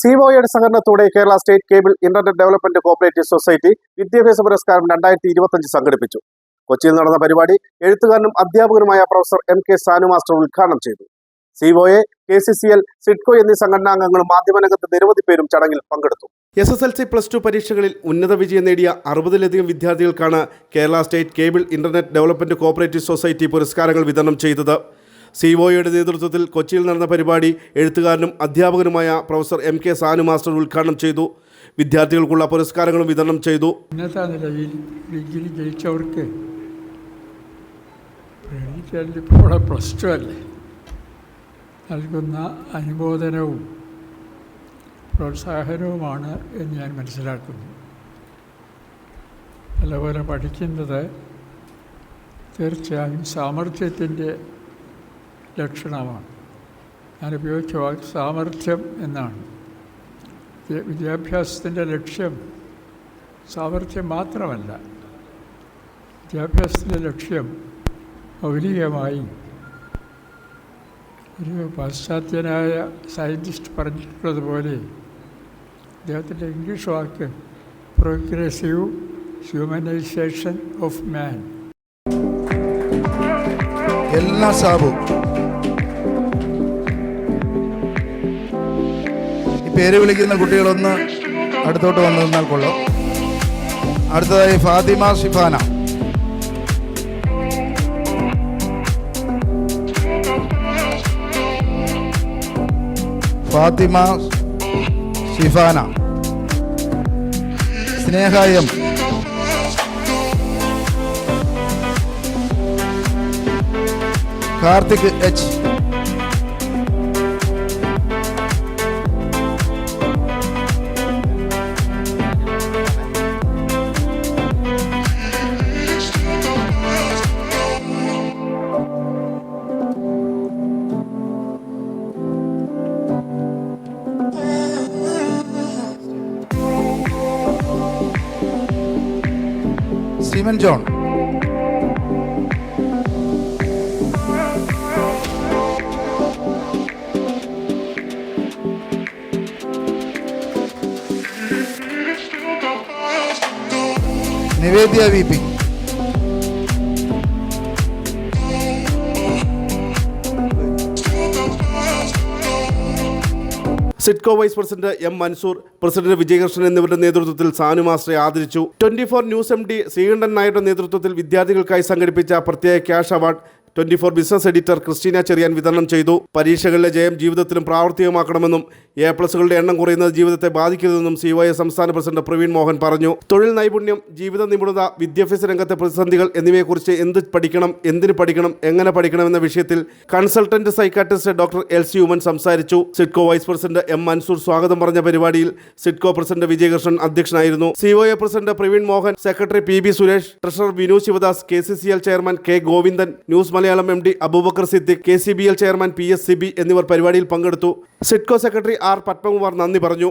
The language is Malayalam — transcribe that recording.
സിഒയുടെ സഹകരണത്തോടെ Kerala state cable internet development cooperative society വിദ്യാഭ്യാസ പുരസ്കാരം രണ്ടായിരത്തി ഇരുപത്തഞ്ച് സംഘടിപ്പിച്ചു. കൊച്ചിയിൽ നടന്ന പരിപാടി എഴുത്തുകാരനും അധ്യാപകനുമായ professor M K Sanu master ഉദ്ഘാടനം ചെയ്തു. COA K C C L Sidco എന്നീ സംഘടനാംഗങ്ങളും മാധ്യമരംഗത്ത് നിരവധി പേരും ചടങ്ങിൽ പങ്കെടുത്തു. S S L C plus two പരീക്ഷകളിൽ ഉന്നത വിജയം നേടിയ അറുപതിലധികം വിദ്യാർത്ഥികൾക്കാണ് Kerala state cable internet development cooperative society പുരസ്കാരങ്ങൾ വിതരണം ചെയ്തത്. സിഒയുടെ നേതൃത്വത്തിൽ കൊച്ചിയിൽ നടന്ന പരിപാടി എഴുത്തുകാരനും അധ്യാപകനുമായ professor M K Sanu master ഉദ്ഘാടനം ചെയ്തു. വിദ്യാർത്ഥികൾക്കുള്ള പുരസ്കാരങ്ങളും വിതരണം ചെയ്തു. ഇന്നത്തെ നിലയിൽ ഡിഗ്രി ജയിച്ചവർക്ക് പ്ലസ് ടു അല്ലേ? നൽകുന്ന അനുമോദനവും പ്രോത്സാഹനവുമാണ് എന്ന് ഞാൻ മനസ്സിലാക്കുന്നു. നല്ലപോലെ പഠിക്കുന്നത് തീർച്ചയായും സാമർഥ്യത്തിന്റെ ലക്ഷണമാണ്. ഞാൻ ഉപയോഗിച്ച വാക്ക് സാമർഥ്യം എന്നാണ്. വിദ്യ- വിദ്യാഭ്യാസത്തിന്റെ ലക്ഷ്യം സാമർഥ്യം മാത്രമല്ല. വിദ്യാഭ്യാസത്തിന്റെ ലക്ഷ്യം മൗലികമായി ഒരു പാശ്ചാത്യനായ സയന്റിസ്റ്റ് പറഞ്ഞിട്ടുള്ളതുപോലെ അദ്ദേഹത്തിന്റെ ഇംഗ്ലീഷ് വാക്ക് പ്രോഗ്രസീവ് ഹ്യൂമനൈസേഷൻ ഓഫ് മാൻ എല്ലാ സാബു പേര് വിളിക്കുന്ന കുട്ടികളൊന്ന് അടുത്തോട്ട് വന്നു നിന്നാൽ കൊള്ളാം. അടുത്തതായി Fathima Sifana Fathima Sifana Sneha M Karthik H. Steven John Nivedya V P. Sidco vice president M Mansoor president Vijayakrishnan എന്നിവരുടെ നേതൃത്വത്തിൽ സാനു മാസ്റ്ററെ ആദരിച്ചു. Twenty four news M D Sreekandan നായരുടെ നേതൃത്വത്തിൽ വിദ്യാർത്ഥികൾക്കായി സംഘടിപ്പിച്ച പ്രത്യേക cash award twenty four business editor Christina Cherian വിതരണം ചെയ്തു. പരീക്ഷകളിലെ ജയം ജീവിതത്തിലും പ്രാവർത്തികമാക്കണമെന്നും എ പ്ലസുകളുടെ എണ്ണം കുറയുന്നത് ജീവിതത്തെ ബാധിക്കരുതെന്നും സി വൈ എസ് സംസ്ഥാന പ്രസിഡന്റ് പ്രവീൺ മോഹൻ പറഞ്ഞു. തൊഴിൽ നൈപുണ്യം ജീവിത നിപുണത വിദ്യാഭ്യാസ രംഗത്തെ പ്രതിസന്ധികൾ എന്നിവയെക്കുറിച്ച് എന്ത് പഠിക്കണം എന്തിന് പഠിക്കണം എങ്ങനെ പഠിക്കണം എന്ന വിഷയത്തിൽ consultant psychiatrist doctor L C Oommen സംസാരിച്ചു. Sidco vice president M Mansoor സ്വാഗതം പറഞ്ഞ പരിപാടിയിൽ സിഡ്കോ പ്രസിഡന്റ് വിജയകൃഷ്ണൻ അധ്യക്ഷനായിരുന്നു. C O A president Praveen Mohan secretary P B Suresh treasurer Vinu Sivadas K C C L chairman K Govindan news Malayalam M D Abubakar Siddique K C B L chairman P S C B എന്നിവർ പരിപാടിയിൽ പങ്കെടുത്തു. സിഡ്കോ സെക്രട്ടറി ആർ പത്മകുമാർ നന്ദി പറഞ്ഞു.